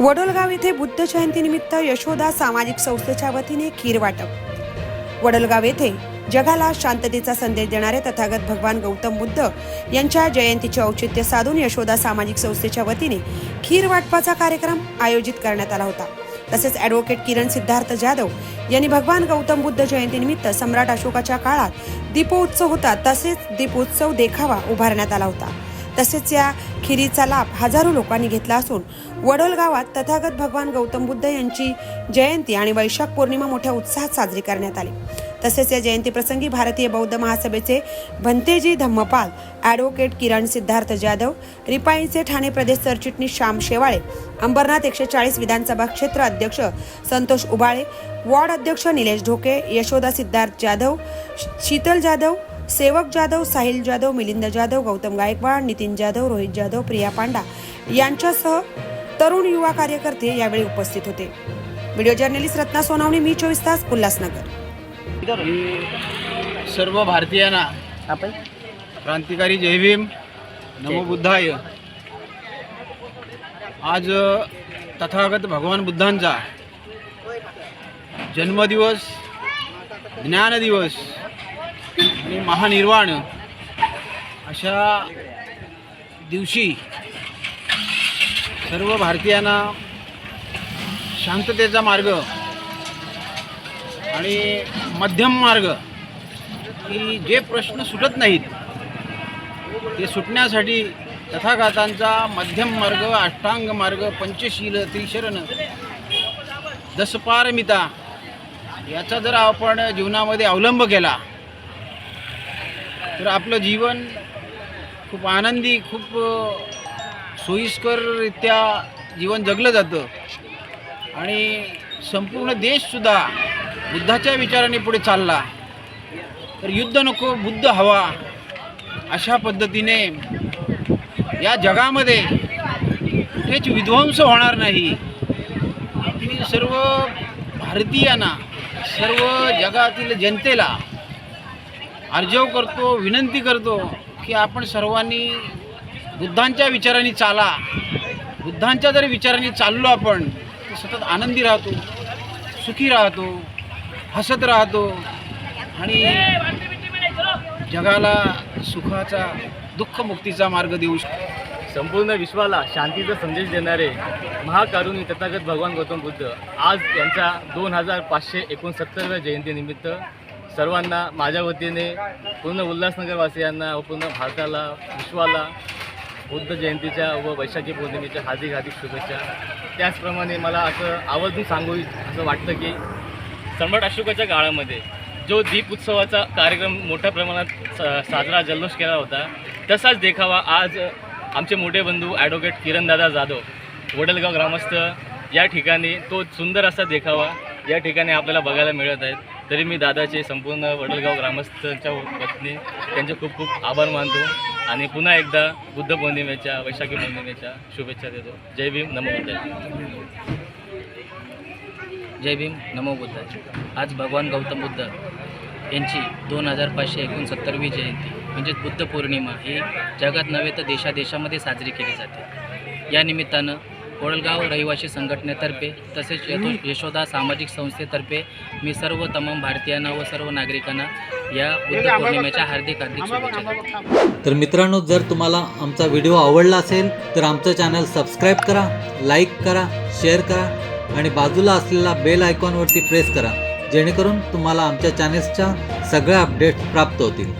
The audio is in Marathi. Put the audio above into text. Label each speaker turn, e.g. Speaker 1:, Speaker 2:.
Speaker 1: वडोलगाव येथे बुद्ध जयंतीनिमित्त यशोदा सामाजिक संस्थेच्या वतीने खीर वाटप. वडोलगाव येथे जगाला शांततेचा संदेश देणारे तथागत भगवान गौतम बुद्ध यांच्या जयंतीचे औचित्य साधून यशोदा सामाजिक संस्थेच्या वतीने खीर वाटपाचा कार्यक्रम आयोजित करण्यात आला होता. तसेच ॲडव्होकेट किरण सिद्धार्थ जाधव यांनी भगवान गौतम बुद्ध जयंतीनिमित्त सम्राट अशोकाच्या काळात दीपोत्सव होता तसेच दीपोत्सव देखावा उभारण्यात आला होता. तसेच या खिरीचा लाभ हजारो लोकांनी घेतला असून वडोल गावात तथागत भगवान गौतम बुद्ध यांची जयंती आणि वैशाख पौर्णिमा मोठ्या उत्साहात साजरी करण्यात आली. तसेच या जयंतीप्रसंगी भारतीय बौद्ध महासभेचे भंतेजी धम्मपाल ॲडव्होकेट किरण सिद्धार्थ जाधव रिपाईंचे ठाणे प्रदेश सरचिटणीस श्याम शेवाळे अंबरनाथ एकशे चाळीस विधानसभा क्षेत्र अध्यक्ष संतोष उबाळे वॉर्ड अध्यक्ष निलेश ढोके यशोदा सिद्धार्थ जाधव शीतल जाधव सेवक जाधव साहिल जाधव मिलिंद जाधव गौतम गायकवाड नितीन जाधव रोहित जाधव प्रिया पांडा यांच्यासह तरुण युवा कार्यकर्ते यावेळी उपस्थित होते. व्हिडिओ जर्नलिस्ट रत्ना सोनावणे मी चोवीस तास उल्हासनगर.
Speaker 2: सर्व भारतीयांना
Speaker 3: आपण
Speaker 2: क्रांतिकारी जय भीम नमो बुद्धाय. आज तथागत भगवान बुद्धांचा जन्मदिवस ज्ञानदिवस आणि महानिर्वाण अशा दिवशी सर्व भारतीयांना शांततेचा मार्ग आणि मध्यम मार्ग की जे प्रश्न सुटत नाहीत ते सुटण्यासाठी तथागतांचा मध्यम मार्ग अष्टांग मार्ग पंचशील त्रिशरण दसपारमिता याचा जर आपण जीवनामध्ये अवलंब केला तर आपलं जीवन खूप आनंदी खूप सोयीस्कररित्या जीवन जगलं जातं. आणि संपूर्ण देशसुद्धा बुद्धाच्या विचाराने पुढे चालला. तर युद्ध नको बुद्ध हवा अशा पद्धतीने या जगामध्ये कुठेच विध्वंस होणार नाही. मी सर्व भारतीयांना सर्व जगातील जनतेला अर्जव करतो विनंती करतो की आपण सर्वांनी बुद्धांच्या विचारांनी चाला. बुद्धांच्या जरी विचारांनी चाललो आपण तर सतत आनंदी राहतो सुखी राहतो हसत राहतो आणि जगाला सुखाचा दुःखमुक्तीचा मार्ग देऊ शकतो.
Speaker 3: संपूर्ण विश्वाला शांतीचा संदेश देणारे महाकारुणी तथागत भगवान गौतम बुद्ध आज यांचा दोन हजार पाचशे एकोणसत्तरव्या जयंतीनिमित्त सर्वांना माझ्या वतीने पूर्ण उल्हासनगरवासियांना व पूर्ण भारताला विश्वाला बुद्ध जयंतीच्या व वैशाखी पौर्णिमेच्या हार्दिक हार्दिक शुभेच्छा. त्याचप्रमाणे मला असं आवर्जून सांगू असं वाटतं की सम्राट अशोकाच्या काळामध्ये जो दीप उत्सवाचा कार्यक्रम मोठ्या प्रमाणात सा साजरा जल्लोष केला होता तसाच देखावा आज आमचे मोठे बंधू ॲडव्होकेट किरणदादा जाधव वडलगाव ग्रामस्थ या ठिकाणी तो सुंदर असा देखावा या ठिकाणी आपल्याला बघायला मिळत आहेत. तरी मी दादाचे संपूर्ण वडलगाव ग्रामस्थांच्या वतीने त्यांचे खूप खूप आभार मानतो. आणि पुन्हा एकदा बुद्ध पौर्णिमेच्या वैशाखी पौर्णिमेच्या शुभेच्छा देतो. जय भीम नमो बुद्ध
Speaker 4: जय भीम नमो बुद्ध आज भगवान गौतम बुद्ध यांची दोन हजार पाचशे एकोणसत्तरवी जयंती म्हणजेच बुद्ध पौर्णिमा ही जगात नव्हे तर देशादेशामध्ये साजरी केली जाते. या निमित्तानं कोळगाव रहिवासी संघटनेतर्फे तसेच यथो यशोदा सामाजिक संस्थेतर्फे मी सर्व तमाम भारतीयांना व सर्व नागरिकांना या बुद्ध पौर्णिमेच्या हार्दिक हार्दिक शुभेच्छा
Speaker 5: तर मित्रांनो जर तुम्हाला आमचा व्हिडिओ आवडला असेल तर आमचं चॅनल सबस्क्राईब करा लाईक करा शेअर करा आणि बाजूला असलेला बेल आयकॉनवरती प्रेस करा जेणेकरून तुम्हाला आमच्या चॅनेल्सच्या सगळ्या अपडेट्स प्राप्त होतील.